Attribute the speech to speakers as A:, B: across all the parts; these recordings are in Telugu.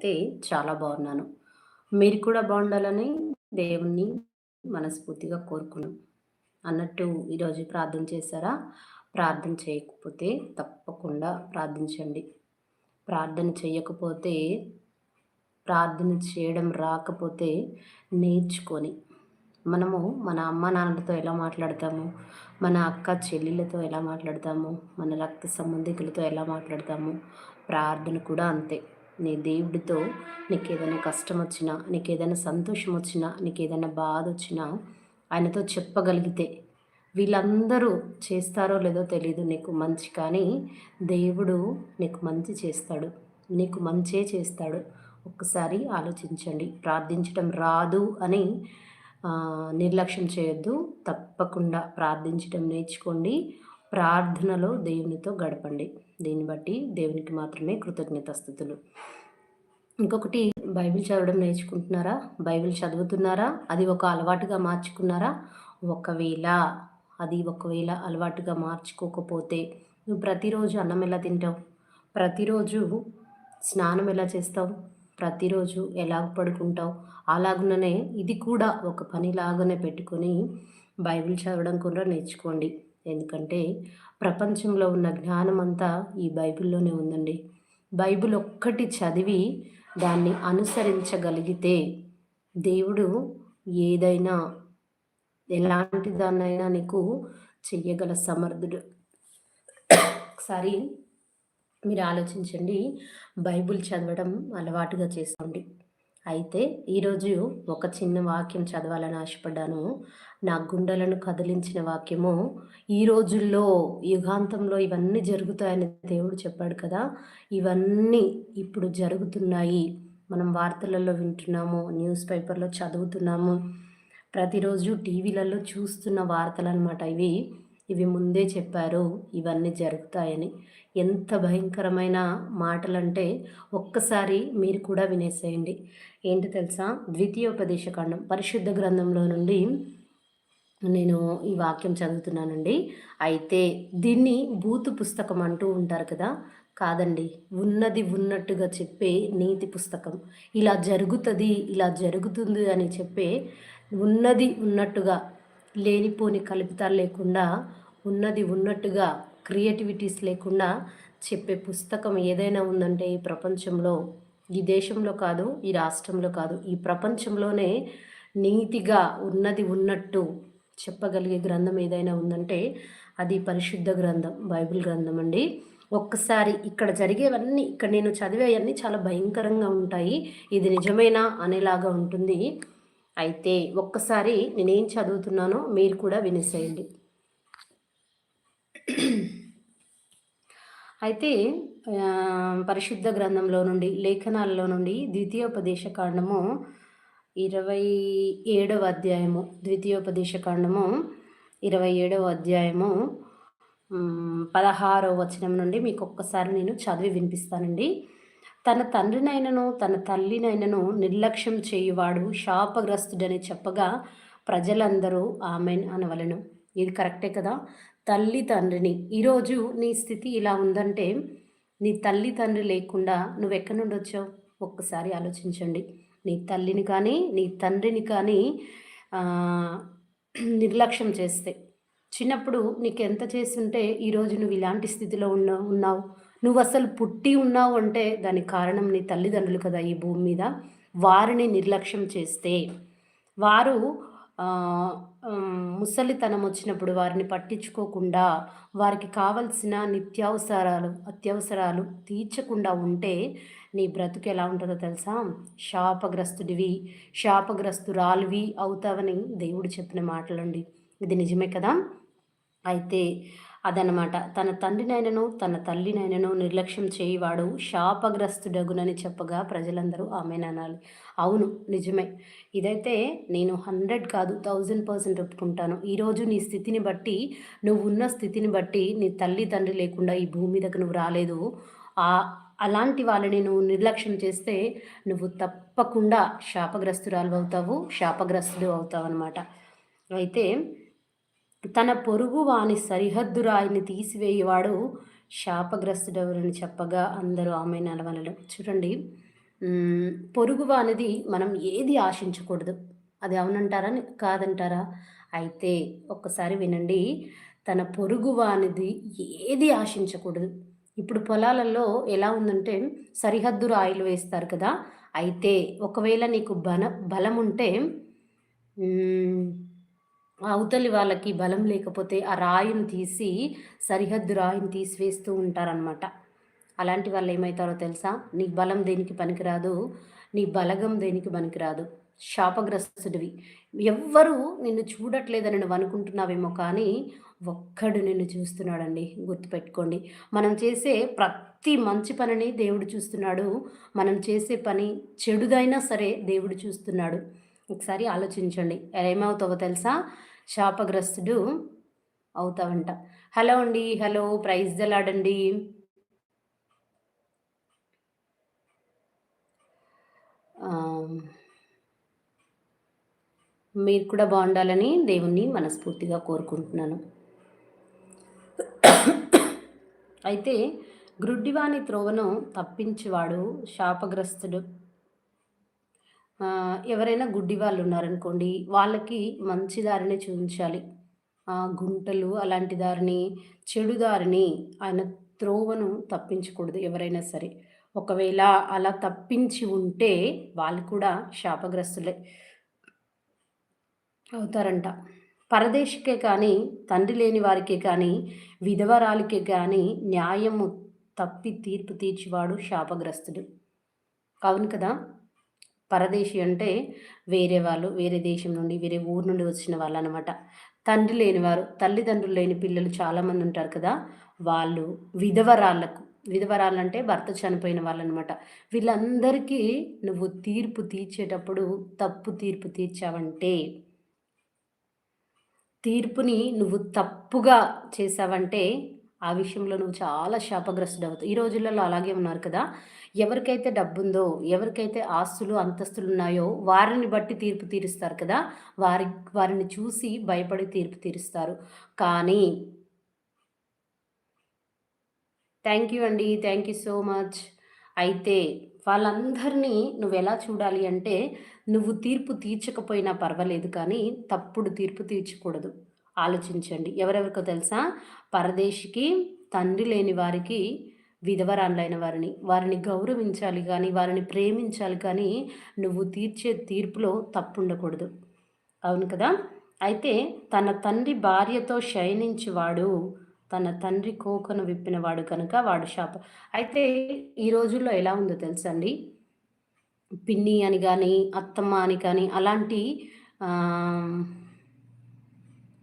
A: నేనైతే చాలా బాగున్నాను. మీరు కూడా బాగుండాలని దేవుణ్ణి మనస్ఫూర్తిగా కోరుకున్నాం. అన్నట్టు ఈరోజు ప్రార్థన చేశారా? ప్రార్థన చేయకపోతే తప్పకుండా ప్రార్థించండి. ప్రార్థన చేయకపోతే, ప్రార్థన చేయడం రాకపోతే నేర్చుకొని మనము మన అమ్మ నాన్నలతో ఎలా మాట్లాడతాము మన అక్క చెల్లెళ్ళతో ఎలా మాట్లాడతాము మన రక్త సంబంధికులతో ఎలా మాట్లాడతాము ప్రార్థన కూడా అంతే నీ దేవుడితో నీకు ఏదైనా కష్టం వచ్చినా నీకు ఏదైనా సంతోషం వచ్చినా నీకు ఏదైనా బాధ వచ్చినా ఆయనతో చెప్పగలిగితే వీళ్ళందరూ చేస్తారో లేదో తెలియదు నీకు మంచి కానీ దేవుడు నీకు మంచి చేస్తాడు. నీకు మంచే చేస్తాడు. ఒక్కసారి ఆలోచించండి. ప్రార్థించడం రాదు అని నిర్లక్ష్యం చేయొద్దు. తప్పకుండా ప్రార్థించడం నేర్చుకోండి. ప్రార్థనలో దేవునితో గడపండి. దీన్ని బట్టి దేవునికి మాత్రమే కృతజ్ఞతాస్థుతులు. ఇంకొకటి బైబిల్ చదవడం నేర్చుకుంటున్నారా? బైబిల్ చదువుతున్నారా? అది ఒక అలవాటుగా మార్చుకున్నారా? ఒకవేళ అది ఒకవేళ అలవాటుగా మార్చుకోకపోతే నువ్వు ప్రతిరోజు అన్నం ఎలా తింటావు? ప్రతిరోజు స్నానం ఎలా చేస్తావు? ప్రతిరోజు ఎలాగ పడుకుంటావు? అలాగుననే ఇది కూడా ఒక పనిలాగానే పెట్టుకొని బైబిల్ చదవడం కూడా నేర్చుకోండి. ఎందుకంటే ప్రపంచంలో ఉన్న జ్ఞానం అంతా ఈ బైబిల్లోనే ఉందండి. బైబిల్ ఒక్కటి చదివి దాన్ని అనుసరించగలిగితే దేవుడు ఏదైనా ఎలాంటి దాన్నైనా నీకు చెయ్యగల సమర్థుడు. ఒకసారి మీరు ఆలోచించండి. బైబుల్ చదవడం అలవాటుగా చేసుకోండి అయితే ఈరోజు ఒక చిన్న వాక్యం చదవాలని ఆశపడ్డాను. నా గుండెలను కదిలించిన వాక్యము ఈ రోజుల్లో యుగాంతంలో ఇవన్నీ జరుగుతాయని దేవుడు చెప్పాడు కదా. ఇవన్నీ ఇప్పుడు జరుగుతున్నాయి. మనం వార్తలలో వింటున్నాము న్యూస్ పేపర్లో చదువుతున్నాము. ప్రతిరోజు టీవీలలో చూస్తున్న వార్తలు అనమాట ఇవి. ఇవి ముందే చెప్పారు ఇవన్నీ జరుగుతాయని. ఎంత భయంకరమైన మాటలంటే ఒక్కసారి మీరు కూడా వినేసేయండి. ఏంటి తెలుసా? ద్వితీయోపదేశకాండం పరిశుద్ధ గ్రంథంలో నుండి నేను ఈ వాక్యం చదువుతున్నానండి. అయితే దీన్ని బూతు పుస్తకం అంటూ ఉంటారు కదా? కాదండి. ఉన్నది ఉన్నట్టుగా చెప్పే నీతి పుస్తకం. ఇలా జరుగుతుంది ఇలా జరుగుతుంది అని చెప్పే ఉన్నది ఉన్నట్టుగా లేనిపోని కలుపుతాలు లేకుండా ఉన్నది ఉన్నట్టుగా క్రియేటివిటీస్ లేకుండా చెప్పే పుస్తకం ఏదైనా ఉందంటే ఈ ప్రపంచంలో ఈ దేశంలో కాదు ఈ రాష్ట్రంలో కాదు ఈ ప్రపంచంలోనే నీతిగా ఉన్నది ఉన్నట్టు చెప్పగలిగే గ్రంథం ఏదైనా ఉందంటే అది పరిశుద్ధ గ్రంథం బైబిల్ గ్రంథం అండి. ఒక్కసారి ఇక్కడ జరిగేవన్నీ ఇక్కడ నేను చదివేవన్నీ చాలా భయంకరంగా ఉంటాయి. ఇది నిజమేనా అనేలాగా ఉంటుంది. అయితే ఒక్కసారి నేనేం చదువుతున్నానో మీరు కూడా వినేసేయండి. అయితే పరిశుద్ధ గ్రంథంలో నుండి లేఖనాలలో నుండి ద్వితీయోపదేశ కాండము ఇరవై ఏడవ అధ్యాయము. ద్వితీయోపదేశ కాండము ఇరవై ఏడవ అధ్యాయము పదహారవ వచనం నుండి మీకు ఒక్కసారి నేను చదివి వినిపిస్తానండి. తన తండ్రినైనను తన తల్లినైనను నిర్లక్ష్యం చేయువాడు శాపగ్రస్తుడని చెప్పగా ప్రజలందరూ ఆమెన్ అనవలను. ఇది కరెక్టే కదా? తల్లి తండ్రిని ఈరోజు నీ స్థితి ఇలా ఉందంటే నీ తల్లి తండ్రి లేకుండా నువ్వు ఎక్కడి నుండి వచ్చావు? ఒక్కసారి ఆలోచించండి. నీ తల్లిని కానీ నీ తండ్రిని కానీ నిర్లక్ష్యం చేస్తే. చిన్నప్పుడు నీకు ఎంత చేస్తుంటే ఈరోజు నువ్వు ఇలాంటి స్థితిలో ఉన్న ఉన్నావు. నువ్వు అసలు పుట్టి ఉన్నావు అంటే దానికి కారణం నీ తల్లిదండ్రులు కదా ఈ భూమి మీద. వారిని నిర్లక్ష్యం చేస్తే. వారు ముసలితనం వచ్చినప్పుడు వారిని పట్టించుకోకుండా వారికి కావలసిన నిత్యావసరాలు అత్యవసరాలు తీర్చకుండా ఉంటే నీ బ్రతుకు ఎలా ఉంటుందో తెలుసా? శాపగ్రస్తుడివి శాపగ్రస్తురాలువి అవుతావని దేవుడు చెప్పిన మాటలండి. ఇది నిజమే కదా? అయితే అదనమాట తన తండ్రినైనను తన తల్లినైనను నిర్లక్ష్యం చేయవాడు శాపగ్రస్తుడగునని చెప్పగా ప్రజలందరూ ఆమెననాలి. అవును నిజమే. ఇదైతే నేను హండ్రెడ్ కాదు థౌజండ్ పర్సెంట్ ఒప్పుకుంటాను. ఈరోజు నీ స్థితిని బట్టి నువ్వు ఉన్న స్థితిని బట్టి నీ తల్లి తండ్రి లేకుండా ఈ భూమి మీదకు నువ్వు రాలేదు. ఆ అలాంటి వాళ్ళని నువ్వు నిర్లక్ష్యం చేస్తే నువ్వు తప్పకుండా శాపగ్రస్తురాలు అవుతావు శాపగ్రస్తుడు అవుతావు అనమాట అయితే తన పొరుగు వాని సరిహద్దు రాయిని తీసివేయవాడు శాపగ్రస్తుడెవరని చెప్పగా అందరూ ఆమె నలవలడం చూడండి పొరుగు అనేది మనం ఏది ఆశించకూడదు. అది అవునంటారా? కాదంటారా? అయితే ఒక్కసారి వినండి తన పొరుగు అనేది ఏది ఆశించకూడదు? ఇప్పుడు పొలాలలో ఎలా ఉందంటే సరిహద్దు రాయిలు వేస్తారు కదా? అయితే ఒకవేళ నీకు బల బలం ఉంటే అవతలి వాళ్ళకి బలం లేకపోతే ఆ రాయిని తీసి సరిహద్దు రాయిని తీసివేస్తూ ఉంటారనమాట అలాంటి వాళ్ళు ఏమవుతారో తెలుసా? నీ బలం దేనికి పనికిరాదు? నీ బలగం దేనికి పనికిరాదు? శాపగ్రస్తుడివి. ఎవ్వరూ నిన్ను చూడట్లేదని నువ్వు అనుకుంటున్నావేమో కానీ ఒక్కడు నిన్ను చూస్తున్నాడండి. గుర్తుపెట్టుకోండి. మనం చేసే ప్రతి మంచి పనిని దేవుడు చూస్తున్నాడు. మనం చేసే పని చెడుదైనా సరే దేవుడు చూస్తున్నాడు. ఒకసారి ఆలోచించండి. ఏమవుతావో తెలుసా? శాపగ్రస్తుడు అవుతావంట. హలో అండి హలో ప్రైజ్ దలాడండి మీరు కూడా బాగుండాలని దేవుణ్ణి మనస్ఫూర్తిగా కోరుకుంటున్నాను. అయితే గ్రుడ్డివాణి త్రోవను తప్పించేవాడు శాపగ్రస్తుడు ఎవరైనా గుడ్డి వాళ్ళు ఉన్నారనుకోండి వాళ్ళకి మంచి దారిని చూపించాలి. గుంటలు అలాంటి దారిని చెడు దారిని ఆయన త్రోవను తప్పించకూడదు ఎవరైనా సరే. ఒకవేళ అలా తప్పించి ఉంటే వాళ్ళు కూడా శాపగ్రస్తులే అవుతారంట. పరదేశికే కానీ తండ్రి లేని వారికే కానీ విధవరాలికే కానీ న్యాయము తప్పి తీర్పు తీర్చివాడు శాపగ్రస్తుడు. అవును కదా? పరదేశి అంటే వేరే వాళ్ళు వేరే దేశం నుండి వేరే ఊరు నుండి వచ్చిన వాళ్ళు అనమాట తండ్రి లేనివారు తల్లిదండ్రులు లేని పిల్లలు చాలామంది ఉంటారు కదా. వాళ్ళు విధవరాళ్ళకు విధవరాలంటే భర్త చనిపోయిన వాళ్ళు అనమాట వీళ్ళందరికీ నువ్వు తీర్పు తీర్చేటప్పుడు తప్పు తీర్పు తీర్చావంటే తీర్పుని నువ్వు తప్పుగా చేసావంటే ఆ విషయంలో నువ్వు చాలా శాపగ్రస్తుడు అవుతావు ఈ రోజులలో అలాగే ఉన్నారు కదా. ఎవరికైతే డబ్బుందో ఎవరికైతే ఆస్తులు అంతస్తులు ఉన్నాయో వారిని బట్టి తీర్పు తీరుస్తారు కదా. వారి వారిని చూసి భయపడి తీర్పు తీరుస్తారు. కానీ థ్యాంక్ యూ అండి. Thank you so much. అయితే వాళ్ళందరినీ నువ్వు ఎలా చూడాలి అంటే నువ్వు తీర్పు తీర్చకపోయినా పర్వాలేదు కానీ తప్పుడు తీర్పు తీర్చకూడదు. ఆలోచించండి. ఎవరెవరికో తెలుసా? పరదేశికి తండ్రి లేని వారికి విధవరాళ్ళైన వారిని. వారిని గౌరవించాలి కానీ వారిని ప్రేమించాలి కానీ నువ్వు తీర్చే తీర్పులో తప్పు ఉండకూడదు అవును కదా? అయితే తన తండ్రి భార్యతో శయనించేవాడు తన తండ్రి కోకను విప్పినవాడు కనుక వాడు శాప. అయితే ఈ రోజుల్లో ఎలా ఉందో తెలుసండి? పిన్ని అని కానీ అత్తమ్మ అని కానీ అలాంటి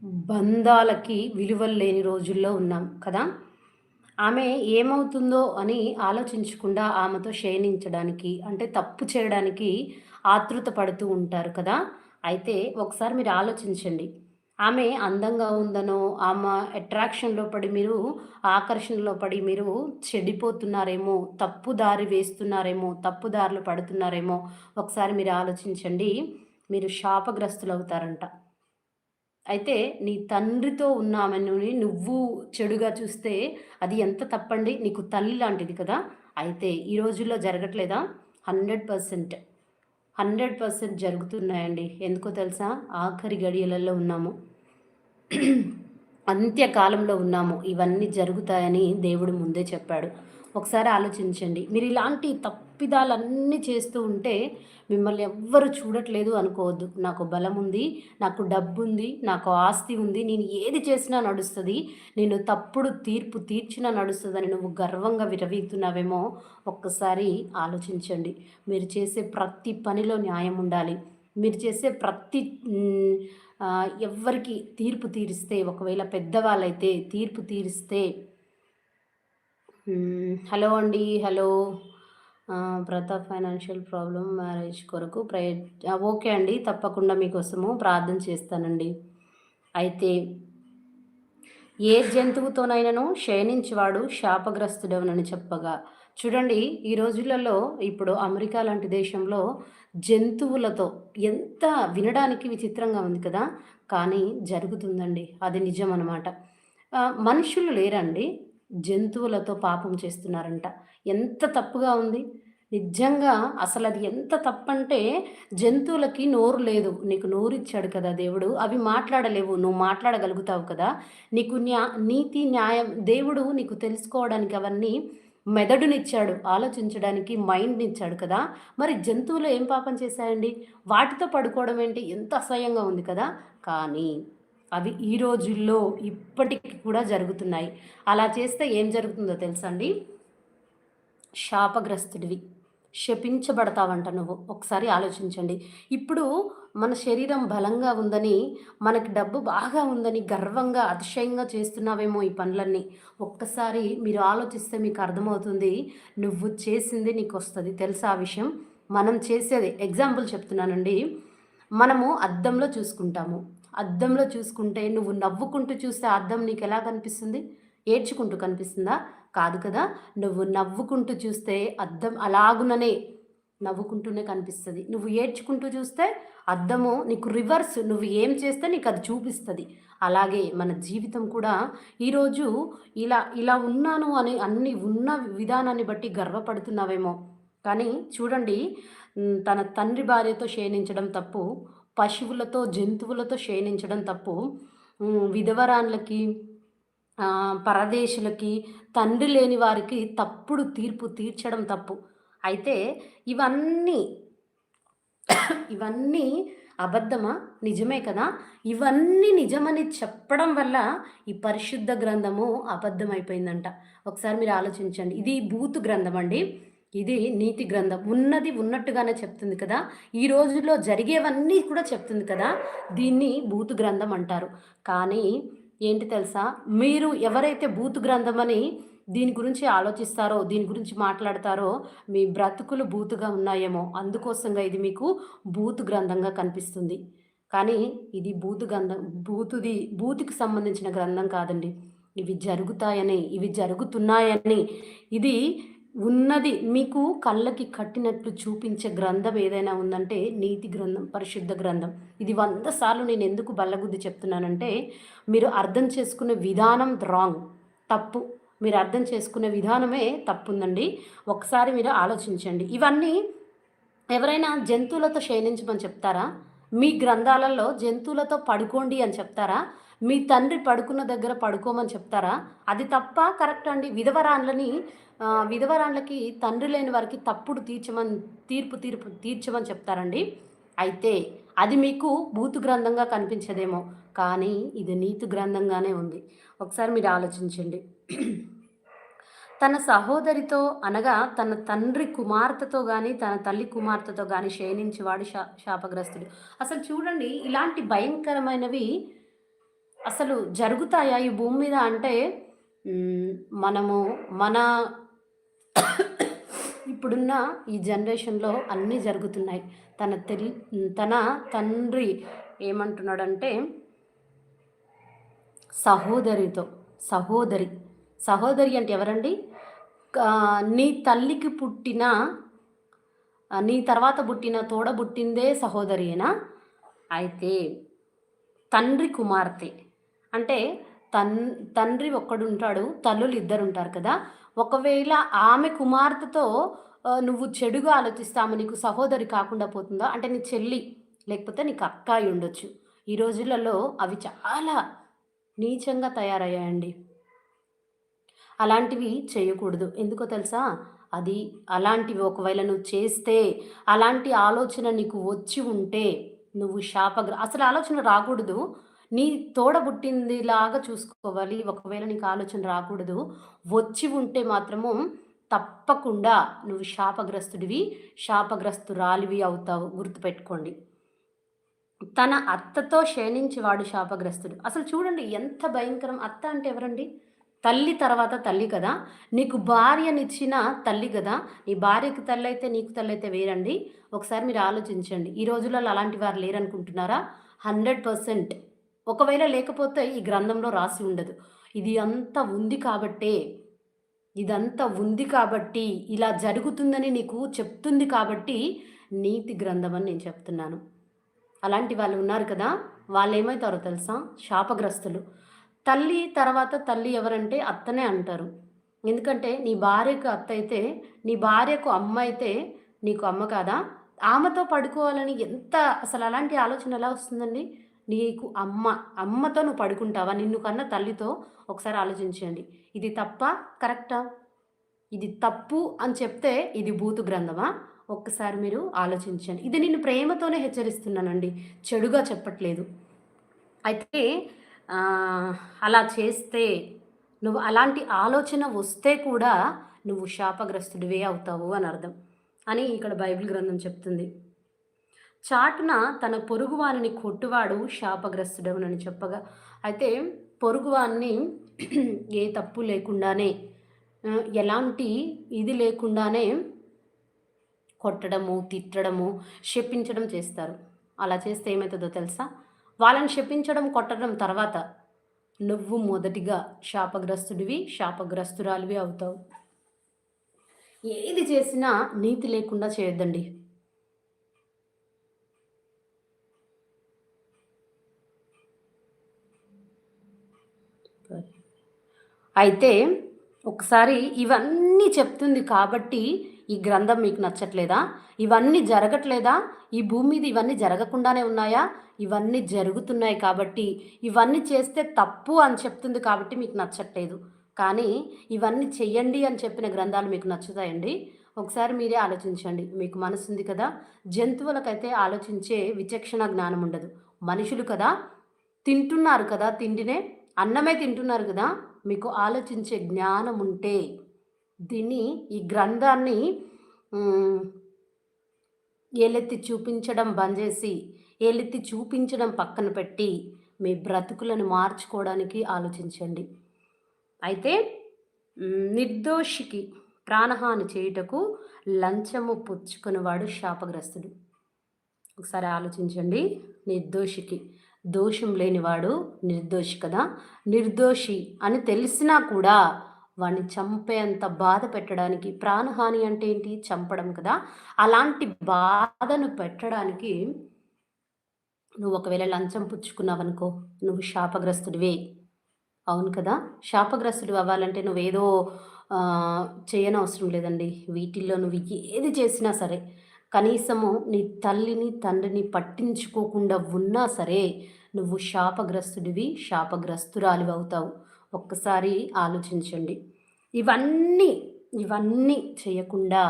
A: బంధాలకి విలువలు లేని రోజుల్లో ఉన్నాం కదా? ఆమె ఏమవుతుందో అని ఆలోచించకుండా ఆమెతో క్షయించడానికి అంటే తప్పు చేయడానికి ఆతృత పడుతూ ఉంటారు కదా? అయితే ఒకసారి మీరు ఆలోచించండి. ఆమె అందంగా ఉందనో ఆమె అట్రాక్షన్లో పడి మీరు ఆకర్షణలో పడి మీరు చెడిపోతున్నారేమో తప్పు దారి వేస్తున్నారేమో తప్పు దారిలో పడుతున్నారేమో ఒకసారి మీరు ఆలోచించండి. మీరు శాపగ్రస్తులు అవుతారంట అయితే నీ తండ్రితో ఉన్నామని నువ్వు చెడుగా చూస్తే అది ఎంత తప్పండి? నీకు తల్లి లాంటిది కదా. అయితే ఈ రోజుల్లో జరగట్లేదా? Hundred percent. హండ్రెడ్ పర్సెంట్ జరుగుతున్నాయండి. ఎందుకో తెలుసా? ఆఖరి గడియలలో ఉన్నాము. అంత్యకాలంలో ఉన్నాము. ఇవన్నీ జరుగుతాయని దేవుడు ముందే చెప్పాడు. ఒకసారి ఆలోచించండి. మీరు ఇలాంటి తప్పిదాలన్నీ చేస్తూ ఉంటే మిమ్మల్ని ఎవ్వరు చూడట్లేదు అనుకోవద్దు. నాకు బలం ఉంది నాకు డబ్బు ఉంది నాకు ఆస్తి ఉంది నేను ఏది చేసినా నడుస్తుంది. నేను తప్పుడు తీర్పు తీర్చినా నడుస్తుందని నువ్వు గర్వంగా విరవీగుతున్నావేమో ఒక్కసారి ఆలోచించండి. మీరు చేసే ప్రతి పనిలో న్యాయం ఉండాలి. మీరు చేసే ప్రతి ఎవ్వరికి తీర్పు తీరిస్తే ఒకవేళ పెద్దవాళ్ళైతే తీర్పు తీరిస్తే హలో అండి hello. Pratap financial problem marriage కొరకు ప్రయ ఓకే అండి తప్పకుండా మీకోసము ప్రార్థన చేస్తానండి. అయితే ఏ జంతువుతోనైనాను క్షయణించేవాడు శాపగ్రస్తుడవనని చెప్పగా. చూడండి ఈ రోజులలో ఇప్పుడు అమెరికా లాంటి దేశంలో జంతువులతో ఎంత వినడానికి విచిత్రంగా ఉంది కదా. కానీ జరుగుతుందండి అది నిజం అనమాట మనుషులు లేరండి. జంతువులతో పాపం చేస్తున్నారంట. ఎంత తప్పుగా ఉంది? నిజంగా అసలు అది ఎంత తప్పంటే జంతువులకి నోరు లేదు. నీకు నోరు ఇచ్చాడు కదా దేవుడు అవి మాట్లాడలేవు. నువ్వు మాట్లాడగలుగుతావు కదా. నీకు న్యా నీతి న్యాయం దేవుడు నీకు తెలుసుకోవడానికి అవన్నీ మెదడునిచ్చాడు. ఆలోచించడానికి మైండ్ని ఇచ్చాడు కదా. మరి జంతువులు ఏం పాపం చేశాయండి? వాటితో పడుకోవడం ఏంటి? ఎంత అసహ్యంగా ఉంది కదా. కానీ అవి ఈ రోజుల్లో ఇప్పటికి కూడా జరుగుతున్నాయి. అలా చేస్తే ఏం జరుగుతుందో తెలుసా అండి శాపగ్రస్తుడివి. శపించబడతావంట నువ్వు. ఒకసారి ఆలోచించండి. ఇప్పుడు మన శరీరం బలంగా ఉందని మనకి డబ్బు బాగా ఉందని గర్వంగా అతిశయంగా చేస్తున్నావేమో ఈ పనులన్నీ. ఒక్కసారి మీరు ఆలోచిస్తే మీకు అర్థమవుతుంది. నువ్వు చేసింది నీకు వస్తుంది తెలుసా ఆ విషయం? మనం చేసేది. ఎగ్జాంపుల్ చెప్తున్నానండి. మనము అద్దంలో చూసుకుంటాము. అద్దంలో చూసుకుంటే నువ్వు నవ్వుకుంటూ చూస్తే అద్దం నీకు ఎలా కనిపిస్తుంది? ఏడ్చుకుంటూ కనిపిస్తుందా? కాదు కదా. నువ్వు నవ్వుకుంటూ చూస్తే అద్దం అలాగుననే నవ్వుకుంటూనే కనిపిస్తుంది. నువ్వు ఏడ్చుకుంటూ చూస్తే అద్దము నీకు రివర్స్ నువ్వు ఏం చేస్తే నీకు అది చూపిస్తుంది. అలాగే మన జీవితం కూడా ఈరోజు ఇలా ఇలా ఉన్నాను అని అన్ని ఉన్న విధానాన్ని బట్టి గర్వపడుతున్నావేమో. కానీ చూడండి తన తండ్రి భార్యతో క్షీణించడం తప్పు పశువులతో జంతువులతో క్షీణించడం తప్పు విధవరాన్లకి పరదేశులకి తండ్రి లేని వారికి తప్పుడు తీర్పు తీర్చడం తప్పు. అయితే ఇవన్నీ ఇవన్నీ అబద్ధమా? నిజమే కదా. ఇవన్నీ నిజమని చెప్పడం వల్ల ఈ పరిశుద్ధ గ్రంథము అబద్ధమైపోయిందంట. ఒకసారి మీరు ఆలోచించండి. ఇది బూతు గ్రంథం అండి ఇది నీతి గ్రంథం. ఉన్నది ఉన్నట్టుగానే చెప్తుంది కదా. ఈ రోజుల్లో జరిగేవన్నీ కూడా చెప్తుంది కదా. దీన్ని బూతు గ్రంథం అంటారు. కానీ ఏంటి తెలుసా? మీరు ఎవరైతే బూతు గ్రంథం అని దీని గురించి ఆలోచిస్తారో దీని గురించి మాట్లాడతారో మీ బ్రతుకులు బూతుగా ఉన్నాయేమో. అందుకోసంగా ఇది మీకు బూతు గ్రంథంగా కనిపిస్తుంది. కానీ ఇది బూతు గ్రంథం బూతుది బూతుకి సంబంధించిన గ్రంథం కాదండి. ఇవి జరుగుతాయని ఇవి జరుగుతున్నాయని ఇది ఉన్నది మీకు కళ్ళకి కట్టినట్లు చూపించే గ్రంథం ఏదైనా ఉందంటే నీతి గ్రంథం పరిశుద్ధ గ్రంథం. ఇది వంద సార్లు నేను ఎందుకు బల్లగుద్ది చెప్తున్నానంటే మీరు అర్థం చేసుకునే విధానం రాంగ్ తప్పు. మీరు అర్థం చేసుకునే విధానమే తప్పు ఉందండి ఒకసారి మీరు ఆలోచించండి. ఇవన్నీ ఎవరైనా జంతువులతో క్షీణించమని చెప్తారా? మీ గ్రంథాలలో జంతువులతో పడుకోండి అని చెప్తారా? మీ తండ్రి పడుకున్న దగ్గర పడుకోమని చెప్తారా? అది తప్ప? కరెక్ట్ అండి. విధవరాన్లని విధవరాన్లకి తండ్రి లేని వారికి తప్పుడు తీర్చమని తీర్పు తీర్పు తీర్చమని చెప్తారండి. అయితే అది మీకు భూతు గ్రంథంగా కనిపించదేమో. కానీ ఇది నీతి గ్రంథంగానే ఉంది. ఒకసారి మీరు ఆలోచించండి. తన సహోదరితో అనగా తన తండ్రి కుమార్తెతో కానీ తన తల్లి కుమార్తెతో కానీ క్షీణించేవాడు శా శాపగ్రస్తుడు. అసలు చూడండి ఇలాంటి భయంకరమైనవి అసలు జరుగుతాయా ఈ భూమి మీద అంటే మనము మన ఇప్పుడున్న ఈ జనరేషన్లో అన్నీ జరుగుతున్నాయి. తన తెలి తన తండ్రి ఏమంటున్నాడంటే సహోదరితో సహోదరి. సహోదరి అంటే ఎవరండి? నీ తల్లికి పుట్టిన నీ తర్వాత పుట్టిన తోడ పుట్టిందే సహోదరియేనా అయితే తండ్రి కుమార్తె. అంటే తన్ తండ్రి ఒక్కడు ఉంటాడు తల్లులు ఇద్దరు ఉంటారు కదా. ఒకవేళ ఆమె కుమార్తెతో నువ్వు చెడుగా ఆలోచిస్తాము నీకు సహోదరి కాకుండా పోతుందా? అంటే నీ చెల్లి లేకపోతే నీకు అక్కాయి ఉండొచ్చు. ఈ రోజులలో అవి చాలా నీచంగా తయారయ్యాయండి. అలాంటివి చేయకూడదు. ఎందుకో తెలుసా? అది అలాంటివి ఒకవేళ నువ్వు చేస్తే అలాంటి ఆలోచన నీకు వచ్చి ఉంటే నువ్వు శాపగ్ర అసలు ఆలోచన రాకూడదు. నీ తోడబుట్టిందిలాగా చూసుకోవాలి. ఒకవేళ నీకు ఆలోచన రాకూడదు. వచ్చి ఉంటే మాత్రము తప్పకుండా నువ్వు శాపగ్రస్తుడివి శాపగ్రస్తురాలివి అవుతావు. గుర్తుపెట్టుకోండి. తన అత్తతో క్షీణించి వాడు శాపగ్రస్తుడు. అసలు చూడండి ఎంత భయంకరం. అత్త అంటే ఎవరండి? తల్లి తర్వాత తల్లి కదా. నీకు భార్యనిచ్చిన తల్లి కదా. నీ భార్యకి తల్లి అయితే నీకు తల్లి అయితే వేరండి. ఒకసారి మీరు ఆలోచించండి. ఈ రోజులలో అలాంటి వారు లేరనుకుంటున్నారా? హండ్రెడ్ పర్సెంట్ ఒకవేళ లేకపోతే ఈ గ్రంథంలో రాసి ఉండదు. ఇది అంతా ఉంది కాబట్టే ఇదంతా ఉంది కాబట్టి ఇలా జరుగుతుందని నీకు చెప్తుంది కాబట్టి నీతి గ్రంథం అని నేను చెప్తున్నాను. అలాంటి వాళ్ళు ఉన్నారు కదా వాళ్ళు ఏమవుతారో తెలుసా? శాపగ్రస్తులు. తల్లి తర్వాత తల్లి ఎవరంటే అత్తనే అంటారు. ఎందుకంటే నీ భార్యకు అత్త అయితే నీ భార్యకు అమ్మ అయితే నీకు అమ్మ కాదా? ఆమెతో పడుకోవాలని ఎంత అసలు అలాంటి ఆలోచన ఎలా వస్తుందండి? నీకు అమ్మ అమ్మతో నువ్వు పడుకుంటావా? నిన్ను కన్న తల్లితో ఒకసారి ఆలోచించండి. ఇది తప్ప? కరెక్టా? ఇది తప్పు అని చెప్తే ఇది బూతు గ్రంథమా? ఒక్కసారి మీరు ఆలోచించండి. ఇది నేను ప్రేమతోనే హెచ్చరిస్తున్నానండి. చెడుగా చెప్పట్లేదు. అయితే అలా చేస్తే నువ్వు అలాంటి ఆలోచన వస్తే కూడా నువ్వు శాపగ్రస్తుడివే అవుతావు అని అర్థం. అని ఇక్కడ బైబిల్ గ్రంథం చెప్తుంది. చాటున తన పొరుగువాని కొట్టువాడు శాపగ్రస్తుడవునని చెప్పగా. అయితే పొరుగువాన్ని ఏ తప్పు లేకుండానే ఎలాంటి ఇది లేకుండానే కొట్టడము తిట్టడము శపించడం చేస్తారు. అలా చేస్తే ఏమవుతుందో తెలుసా? వాళ్ళని శపించడం కొట్టడం తర్వాత నువ్వు మొదటిగా శాపగ్రస్తుడివి శాపగ్రస్తురాలివి అవుతావు. ఏది చేసినా నీతి లేకుండా చేయొద్దండి. అయితే ఒకసారి ఇవన్నీ చెప్తుంది కాబట్టి ఈ గ్రంథం మీకు నచ్చట్లేదా? ఇవన్నీ జరగట్లేదా? ఈ భూమి మీద ఇవన్నీ జరగకుండానే ఉన్నాయా? ఇవన్నీ జరుగుతున్నాయి కాబట్టి ఇవన్నీ చేస్తే తప్పు అని చెప్తుంది కాబట్టి మీకు నచ్చట్లేదు. కానీ ఇవన్నీ చెయ్యండి అని చెప్పిన గ్రంథాలు మీకు నచ్చుతాయండి. ఒకసారి మీరే ఆలోచించండి. మీకు మనసు ఉంది కదా? జంతువులకైతే ఆలోచించే విచక్షణ జ్ఞానం ఉండదు. మనుషులు కదా? తింటున్నారు కదా? తిండినే? అన్నమే తింటున్నారు కదా? మీకు ఆలోచించే జ్ఞానం ఉంటే దీన్ని ఈ గ్రంథాన్ని ఏలెత్తి చూపించడం బంద్ చేసి ఏలెత్తి చూపించడం పక్కన పెట్టి మీ బ్రతుకులను మార్చుకోవడానికి ఆలోచించండి. అయితే నిర్దోషికి ప్రాణహాని చేయుటకు లంచము పుచ్చుకునేవాడు శాపగ్రస్తుడు. ఒకసారి ఆలోచించండి నిర్దోషికి దోషం లేనివాడు నిర్దోషి కదా? నిర్దోషి అని తెలిసినా కూడా వాడిని చంపేంత బాధ పెట్టడానికి ప్రాణహాని అంటే ఏంటి? చంపడం కదా. అలాంటి బాధను పెట్టడానికి నువ్వు ఒకవేళ లంచం పుచ్చుకున్నావనుకో నువ్వు శాపగ్రస్తుడివే. అవును కదా? శాపగ్రస్తుడు అవ్వాలంటే నువ్వేదో చేయనవసరం లేదండి. వీటిల్లో నువ్వు ఏది చేసినా సరే కనీసము నీ తల్లిని తండ్రిని పట్టించుకోకుండా ఉన్నా సరే నువ్వు శాపగ్రస్తుడివి శాపగ్రస్తురాలివి అవుతావు ఒక్కసారి ఆలోచించండి. ఇవన్నీ ఇవన్నీ చేయకుండా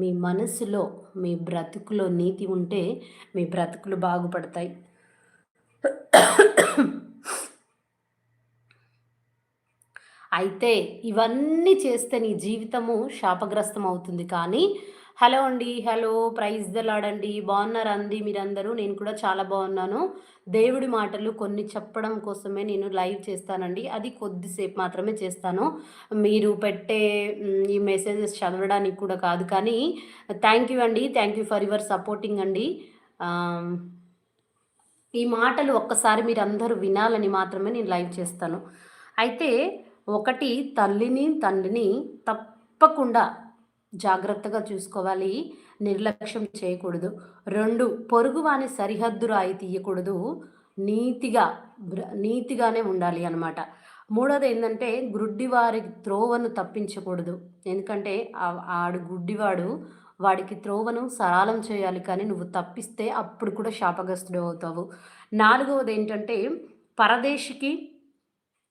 A: మీ మనసులో మీ బ్రతుకులో నీతి ఉంటే మీ బ్రతుకులు బాగుపడతాయి. అయితే ఇవన్నీ చేస్తే నీ జీవితము శాపగ్రస్తం అవుతుంది కానీ హలో అండి హలో ప్రైజ్ దలాడండి బాగున్నారు అంది మీరందరూ? నేను కూడా చాలా బాగున్నాను. దేవుడి మాటలు కొన్ని చెప్పడం కోసమే నేను లైవ్ చేస్తానండి. అది కొద్దిసేపు మాత్రమే చేస్తాను. మీరు పెట్టే ఈ మెసేజెస్ చదవడానికి కూడా కాదు. కానీ థ్యాంక్ యూ అండి. Thank you for your supporting అండి. ఈ మాటలు ఒక్కసారి మీరు అందరూ వినాలని మాత్రమే నేను లైవ్ చేస్తాను. అయితే ఒకటి తల్లిని తండ్రిని తప్పకుండా జాగ్రత్తగా చూసుకోవాలి. నిర్లక్ష్యం చేయకూడదు. రెండు పొరుగు వాని సరిహద్దు రాయి తీయకూడదు. నీతిగా నీతిగానే ఉండాలి అనమాట మూడోది ఏంటంటే గుడ్డివారి త్రోవను తప్పించకూడదు. ఎందుకంటే ఆడు గుడ్డివాడు వాడికి త్రోవను సరళం చేయాలి కానీ నువ్వు తప్పిస్తే అప్పుడు కూడా శాపగ్రస్తుడు అవుతావు. నాలుగవది ఏంటంటే పరదేశికి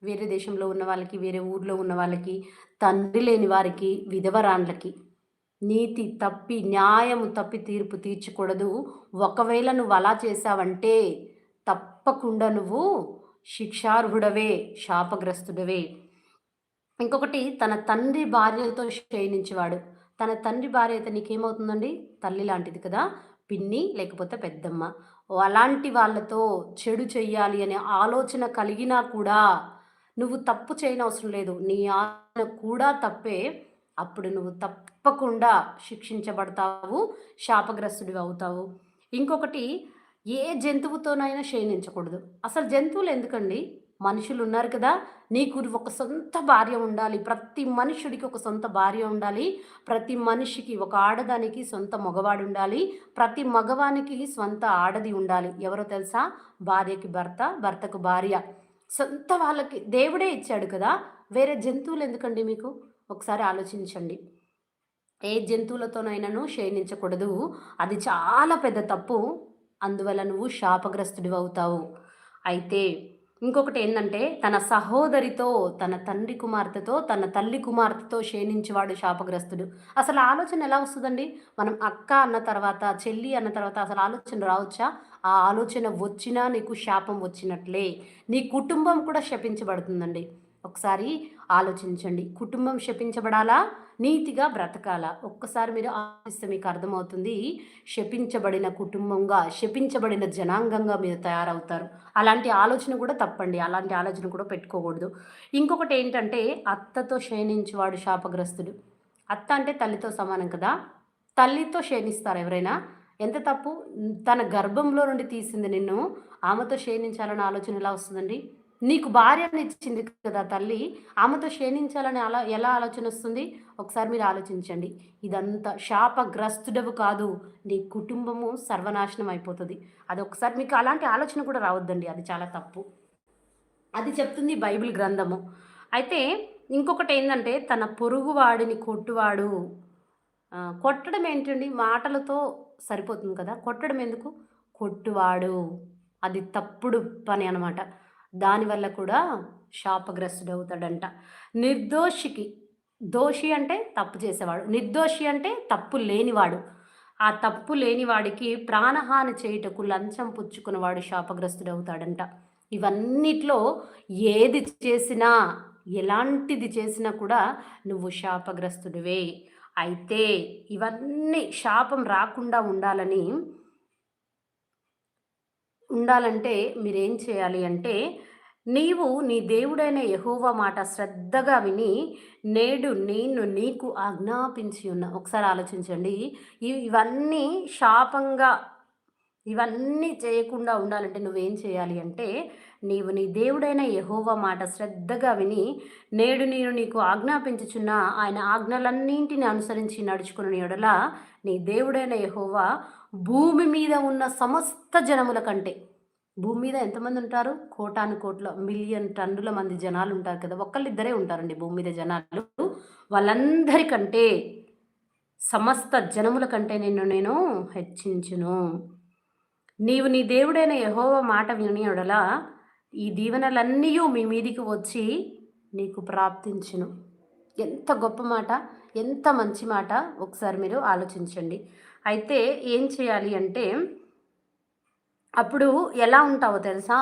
A: వేరే దేశంలో ఉన్న వాళ్ళకి వేరే ఊర్లో ఉన్న వాళ్ళకి తండ్రి లేని వారికి విధవరాండ్లకి నీతి తప్పి న్యాయము తప్పి తీర్పు తీర్చకూడదు. ఒకవేళ నువ్వు అలా చేసావంటే తప్పకుండా నువ్వు శిక్షార్హుడవే శాపగ్రస్తుడవే. ఇంకొకటి తన తండ్రి భార్యలతో క్షయించేవాడు. తన తండ్రి భార్య అయితే నీకేమవుతుందండి? తల్లి లాంటిది కదా పిన్ని లేకపోతే పెద్దమ్మ. అలాంటి వాళ్ళతో చెడు చెయ్యాలి అనే ఆలోచన కలిగినా కూడా నువ్వు తప్పు చేయనవసరం లేదు. నీ ఆలోచన కూడా తప్పే. అప్పుడు నువ్వు తప్పకుండా శిక్షించబడతావు శాపగ్రస్తుడివి అవుతావు. ఇంకొకటి ఏ జంతువుతోనైనా క్షీణించకూడదు. అసలు జంతువులు ఎందుకండి? మనుషులు ఉన్నారు కదా నీకు ఒక సొంత భార్య ఉండాలి. ప్రతి మనుషుడికి ఒక సొంత భార్య ఉండాలి. ప్రతి మనిషికి ఒక ఆడదానికి సొంత మగవాడు ఉండాలి. ప్రతి మగవానికి సొంత ఆడది ఉండాలి. ఎవరో తెలుసా? భార్యకి భర్త భర్తకు భార్య. సొంత వాళ్ళకి దేవుడే ఇచ్చాడు కదా. వేరే జంతువులు ఎందుకండి మీకు? ఒకసారి ఆలోచించండి. ఏ జంతువులతోనైనాను క్షయించకూడదు అది చాలా పెద్ద తప్పు. అందువల్ల నువ్వు శాపగ్రస్తుడివి అవుతావు. అయితే ఇంకొకటి ఏంటంటే తన సహోదరితో తన తండ్రి కుమార్తెతో తన తల్లి కుమార్తెతో క్షీణించేవాడు శాపగ్రస్తుడు. అసలు ఆలోచన ఎలా వస్తుందండి? మనం అక్క అన్న తర్వాత చెల్లి అన్న తర్వాత అసలు ఆలోచన రావచ్చా? ఆ ఆలోచన వచ్చినా నీకు శాపం వచ్చినట్లే. నీ కుటుంబం కూడా శపించబడుతుందండి. ఒకసారి ఆలోచించండి. కుటుంబం శపించబడాలా? నీతిగా బ్రతకాలా? ఒక్కసారి మీరు ఆలోచిస్తే మీకు అర్థమవుతుంది. శపించబడిన కుటుంబంగా శపించబడిన జనాంగంగా మీరు తయారవుతారు. అలాంటి ఆలోచన కూడా తప్పండి. అలాంటి ఆలోచన కూడా పెట్టుకోకూడదు. ఇంకొకటి ఏంటంటే అత్తతో క్షీణించేవాడు శాపగ్రస్తుడు. అత్త అంటే తల్లితో సమానం కదా? తల్లితో క్షీణిస్తారు ఎవరైనా? ఎంత తప్పు? తన గర్భంలో నుండి తీసింది నిన్ను. ఆమెతో క్షీణించాలన్న ఆలోచన ఎలా వస్తుందండి? నీకు భార్యను ఇచ్చింది కదా తల్లి ఆమెతో క్షీణించాలని అలా ఎలా ఆలోచన వస్తుంది? ఒకసారి మీరు ఆలోచించండి. ఇదంతా శాపగ్రస్తుడవు కాదు. నీ కుటుంబము సర్వనాశనం అయిపోతుంది. అది ఒకసారి మీకు అలాంటి ఆలోచన కూడా రావద్దండి. అది చాలా తప్పు. అది చెప్తుంది బైబిల్ గ్రంథము. అయితే ఇంకొకటి ఏంటంటే తన పొరుగువాడిని కొట్టువాడు. కొట్టడం ఏంటండి? మాటలతో సరిపోతుంది కదా? కొట్టడం ఎందుకు? కొట్టువాడు. అది తప్పుడు పని అనమాట దానివల్ల కూడా శాపగ్రస్తుడవుతాడంట. నిర్దోషికి దోషి అంటే తప్పు చేసేవాడు. నిర్దోషి అంటే తప్పు లేనివాడు. ఆ తప్పు లేనివాడికి ప్రాణహాని చేయుటకు లంచం పుచ్చుకున్నవాడు శాపగ్రస్తుడవుతాడంట. ఇవన్నిట్లో ఏది చేసినా ఎలాంటిది చేసినా కూడా నువ్వు శాపగ్రస్తుడివే. అయితే ఇవన్నీ శాపం రాకుండా ఉండాలని ఉండాలంటే మీరేం చేయాలి అంటే నీవు నీ దేవుడైన యహోవా మాట శ్రద్ధగా విని నేడు నేను నీకు ఆజ్ఞాపించి ఉన్నా ఒకసారి ఆలోచించండి. ఇవన్నీ శాపంగా ఇవన్నీ చేయకుండా ఉండాలంటే నువ్వేం చేయాలి అంటే నీవు నీ దేవుడైన యహోవా మాట శ్రద్ధగా విని నేడు నేను నీకు ఆజ్ఞాపించుచున్న ఆయన ఆజ్ఞలన్నింటిని అనుసరించి నడుచుకున్న ఎడల నీ దేవుడైన యహోవా భూమి మీద ఉన్న సమస్త జనముల కంటే భూమి మీద ఎంతమంది ఉంటారు? కోటాను కోట్ల మిలియన్ టన్నుల మంది జనాలు ఉంటారు కదా. ఒక్కళ్ళిద్దరే ఉంటారండి భూమి మీద జనాలు. వాళ్ళందరికంటే సమస్త జనముల కంటే నిన్ను నేను హెచ్చించును. నీవు నీ దేవుడైన యహోవ మాట వినియడలా ఈ దీవెనలన్నీ మీ మీదికి వచ్చి నీకు ప్రాప్తించును. ఎంత గొప్ప మాట ఎంత మంచి మాట? ఒకసారి మీరు ఆలోచించండి. అయితే ఏం చేయాలి అంటే అప్పుడు ఎలా ఉంటావో తెలుసా?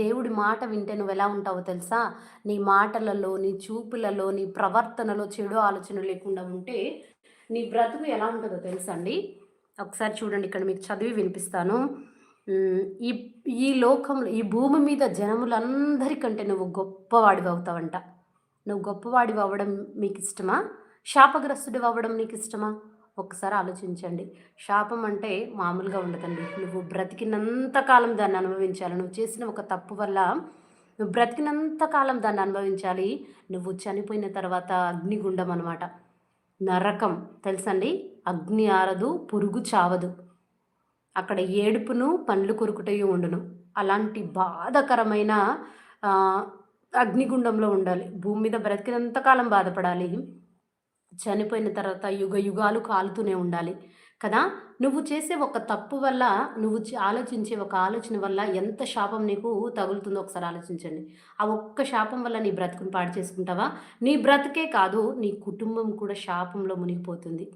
A: దేవుడి మాట వింటే నువ్వు ఎలా ఉంటావో తెలుసా? నీ మాటలలో నీ చూపులలో నీ ప్రవర్తనలో చెడు ఆలోచన లేకుండా ఉంటే నీ బ్రతుకు ఎలా ఉంటుందో తెలుసా అండి? ఒకసారి చూడండి ఇక్కడ మీకు చదివి వినిపిస్తాను. ఈ ఈ లోకంలో ఈ భూమి మీద జనములందరికంటే నువ్వు గొప్పవాడివి అవుతావంట. నువ్వు గొప్పవాడివి అవ్వడం మీకు ఇష్టమా? శాపగ్రస్తుడివి అవ్వడం నీకు ఇష్టమా? ఒకసారి ఆలోచించండి. శాపం అంటే మామూలుగా ఉండదండి. నువ్వు బ్రతికినంత కాలం దాన్ని అనుభవించాలి. నువ్వు చేసిన ఒక తప్పు వల్ల నువ్వు బ్రతికినంత కాలం దాన్ని అనుభవించాలి. నువ్వు చనిపోయిన తర్వాత అగ్నిగుండం అనమాట నరకం. తెలుసండి? అగ్ని ఆరదు పురుగు చావదు. అక్కడ ఏడుపును పండ్లు కొరుకుటయు ఉండును. అలాంటి బాధకరమైన అగ్నిగుండంలో ఉండాలి. భూమి మీద బ్రతికినంత కాలం బాధపడాలి. చనిపోయిన తర్వాత యుగ యుగాలు కాలుతూనే ఉండాలి కదా? నువ్వు చేసే ఒక తప్పు వల్ల నువ్వు ఆలోచించే ఒక ఆలోచన వల్ల ఎంత శాపం నీకు తగులుతుందో ఒకసారి ఆలోచించండి. ఆ ఒక్క శాపం వల్ల నీ బ్రతుకుని పాడు చేసుకుంటావా? నీ బ్రతుకే కాదు నీ కుటుంబం కూడా శాపంలో మునిగిపోతుంది.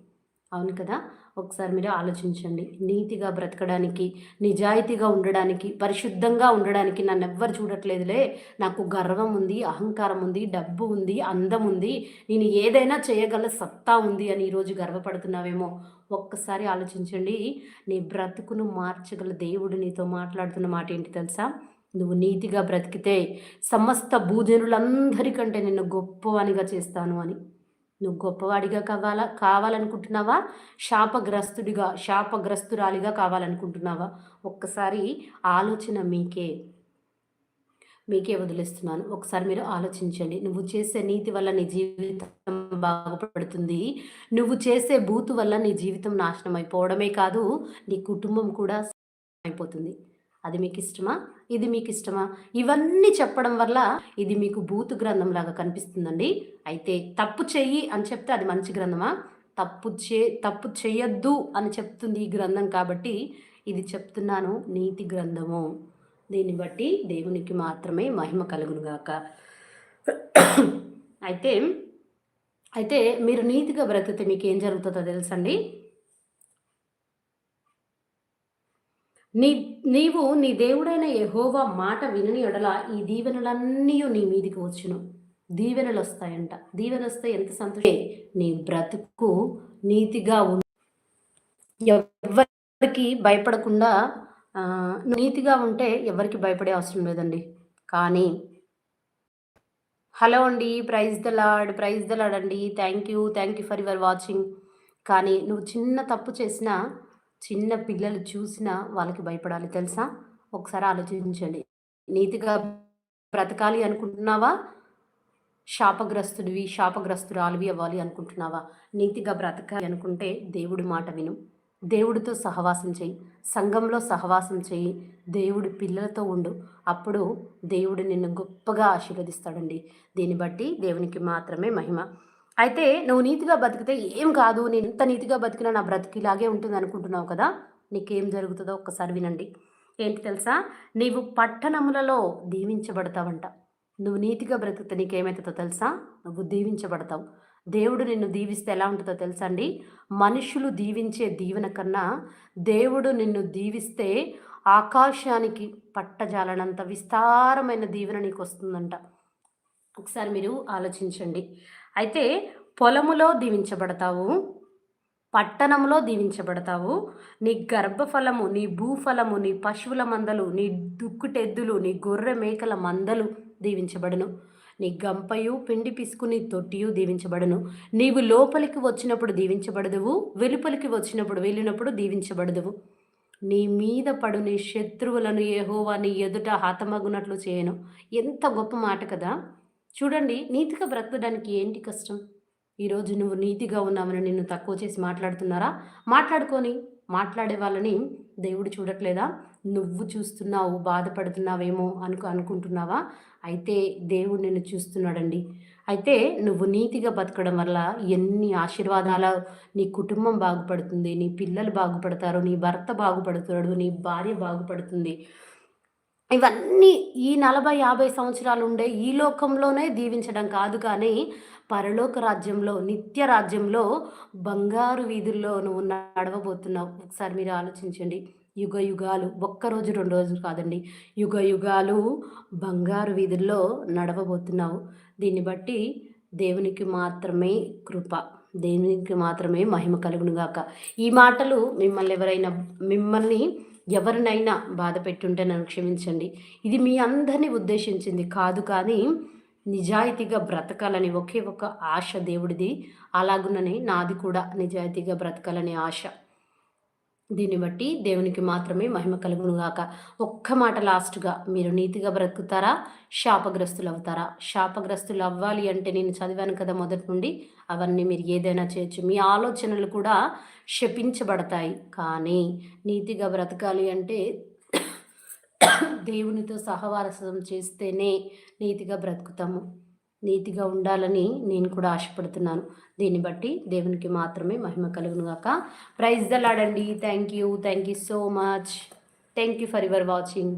A: అవును కదా? ఒకసారి మీరు ఆలోచించండి. నీతిగా బ్రతకడానికి నిజాయితీగా ఉండడానికి పరిశుద్ధంగా ఉండడానికి నన్ను ఎవ్వరు చూడట్లేదులే. నాకు గర్వం ఉంది అహంకారం ఉంది డబ్బు ఉంది అందం ఉంది. నేను ఏదైనా చేయగల సత్తా ఉంది అని ఈరోజు గర్వపడుతున్నావేమో? ఒక్కసారి ఆలోచించండి. నీ బ్రతుకును మార్చగల దేవుడు నీతో మాట్లాడుతున్న మాట ఏంటి తెలుసా? నువ్వు నీతిగా బ్రతికితే సమస్త భూజనులందరికంటే నిన్ను గొప్పవానిగా చేస్తాను అని. నువ్వు గొప్పవాడిగా కావాలా కావాలనుకుంటున్నావా? శాపగ్రస్తుడిగా శాపగ్రస్తురాలిగా కావాలనుకుంటున్నావా? ఒక్కసారి ఆలోచన మీకే మీకే వదిలేస్తున్నాను. ఒకసారి మీరు ఆలోచించండి. నువ్వు చేసే నీతి వల్ల నీ జీవితం బాగుపడుతుంది. నువ్వు చేసే బూతు వల్ల నీ జీవితం నాశనం అయిపోవడమే కాదు నీ కుటుంబం కూడా అయిపోతుంది. అది మీకు ఇష్టమా? ఇది మీకు ఇష్టమా ఇవన్నీ చెప్పడం వల్ల ఇది మీకు భూతు గ్రంథం లాగా కనిపిస్తుందండి. అయితే తప్పు చెయ్యి అని చెప్తే అది మంచి గ్రంథమా? తప్పు చే తప్పు చేయొద్దు అని చెప్తుంది ఈ గ్రంథం కాబట్టి ఇది చెప్తున్నాను నీతి గ్రంథము. దీన్ని బట్టి దేవునికి మాత్రమే మహిమ కలుగునుగాక. అయితే అయితే మీరు నీతిగా బ్రతికితే మీకు ఏం జరుగుతుందో తెలుసండి? నీ నీవు నీ దేవుడైన యహోవా మాట వినని ఎడల ఈ దీవెనలన్నీ నీ మీదికి వచ్చును. దీవెనలు వస్తాయంట దీవెన వస్తే ఎంత సంతోషం. నీ బ్రతుకు నీతిగా ఉ ఎవరికి భయపడకుండా నీతిగా ఉంటే ఎవరికి భయపడే అవసరం లేదండి. కానీ హలో అండి praise the lord praise the lord అండి. Thank you thank you for your watching. కానీ నువ్వు చిన్న తప్పు చేసినా చిన్న పిల్లలు చూసినా వాళ్ళకి భయపడాలి తెలుసా? ఒకసారి ఆలోచించండి. నీతిగా బ్రతకాలి అనుకుంటున్నావా? శాపగ్రస్తుడివి శాపగ్రస్తురాలివి అవ్వాలి అనుకుంటున్నావా? నీతిగా బ్రతకాలి అనుకుంటే దేవుడి మాట విను. దేవుడితో సహవాసం చేయి. సంఘంలో సహవాసం చేయి. దేవుడి పిల్లలతో ఉండు. అప్పుడు దేవుడు నిన్ను గొప్పగా ఆశీర్వదిస్తాడండి. దీన్ని బట్టి దేవునికి మాత్రమే మహిమ. అయితే నువ్వు నీతిగా బతికితే ఏం కాదు. నేను ఎంత నీతిగా బతికినా నా బ్రతికిలాగే ఉంటుంది అనుకుంటున్నావు కదా? నీకేం జరుగుతుందో ఒక్కసారి వినండి. ఏంటి తెలుసా? నీవు పట్టణములలో దీవించబడతావంట. నువ్వు నీతిగా బ్రతికితే నీకేమవుతుందో తెలుసా? నువ్వు దీవించబడతావు. దేవుడు నిన్ను దీవిస్తే ఎలా ఉంటుందో తెలుసా అండి? మనుషులు దీవించే దీవెన కన్నా దేవుడు నిన్ను దీవిస్తే ఆకాశానికి పట్టజాలనంత విస్తారమైన దీవెన నీకు వస్తుందంట ఒకసారి మీరు ఆలోచించండి. అయితే పొలములో దీవించబడతావు పట్టణంలో దీవించబడతావు నీ గర్భఫలము నీ భూఫలము నీ పశువుల మందలు నీ దుక్కుటెద్దులు నీ గొర్రె మేకల మందలు దీవించబడును. నీ గంపయు పిండి పిసుకుని తొట్టియు దీవించబడును. నీవు లోపలికి వచ్చినప్పుడు దీవించబడదువు వెలుపలికి వచ్చినప్పుడు వెళ్ళినప్పుడు దీవించబడదువు. నీ మీద పడు నీ శత్రువులను ఏహోవా నీ ఎదుట హతమగునట్లు చేయను. ఎంత గొప్ప మాట కదా! చూడండి నీతిగా బ్రతకడానికి ఏంటి కష్టం? ఈరోజు నువ్వు నీతిగా ఉన్నావని నిన్ను తక్కువ చేసి మాట్లాడుతున్నారా? మాట్లాడుకొని మాట్లాడే వాళ్ళని దేవుడు చూడట్లేదా? నువ్వు చూస్తున్నావు బాధపడుతున్నావేమో అనుకు అనుకుంటున్నావా? అయితే దేవుడు నిన్ను చూస్తున్నాడండి. అయితే నువ్వు నీతిగా బతకడం వల్ల ఎన్ని ఆశీర్వాదాల నీ కుటుంబం బాగుపడుతుంది నీ పిల్లలు బాగుపడతారు నీ భర్త బాగుపడతాడు నీ భార్య బాగుపడుతుంది. ఇవన్నీ ఈ నలభై యాభై సంవత్సరాలు ఉండే ఈ లోకంలోనే దీవించడం కాదు కానీ పరలోక రాజ్యంలో నిత్య రాజ్యంలో బంగారు వీధుల్లో నువ్వు నడవబోతున్నావు. ఒకసారి మీరు ఆలోచించండి. యుగ యుగాలు ఒక్కరోజు రెండు రోజులు కాదండి. యుగ యుగాలు బంగారు వీధుల్లో నడవబోతున్నావు. దీన్ని బట్టి దేవునికి మాత్రమే కృప దేవునికి మాత్రమే మహిమ కలుగునుగాక. ఈ మాటలు మిమ్మల్ని ఎవరైనా మిమ్మల్ని ఎవరినైనా బాధ పెట్టుంటే నన్ను క్షమించండి. ఇది మీ అందరినీ ఉద్దేశించింది. కాదు కానీ నిజాయితీగా బ్రతకాలని ఒకే ఒక ఆశ దేవుడిది. అలాగుననే నాది కూడా నిజాయితీగా బ్రతకాలనే ఆశ. దీన్ని బట్టి దేవునికి మాత్రమే మహిమ కలుగునుగాక. ఒక్క మాట లాస్ట్గా మీరు నీతిగా బ్రతుకుతారా? శాపగ్రస్తులు అవుతారా శాపగ్రస్తులు అవ్వాలి అంటే నేను చదివాను కదా మొదటి నుండి. అవన్నీ మీరు ఏదైనా చేయొచ్చు. మీ ఆలోచనలు కూడా శపించబడతాయి. కానీ నీతిగా బ్రతకాలి అంటే దేవునితో సహవారసం చేస్తేనే నీతిగా బ్రతుకుతాము. నీతిగా ఉండాలని నేను కూడా ఆశపడుతున్నాను. దీన్ని బట్టి దేవునికి మాత్రమే మహిమ కలుగునుగాక praise దలాడండి thank you. Thank you so much. Thank you for your watching.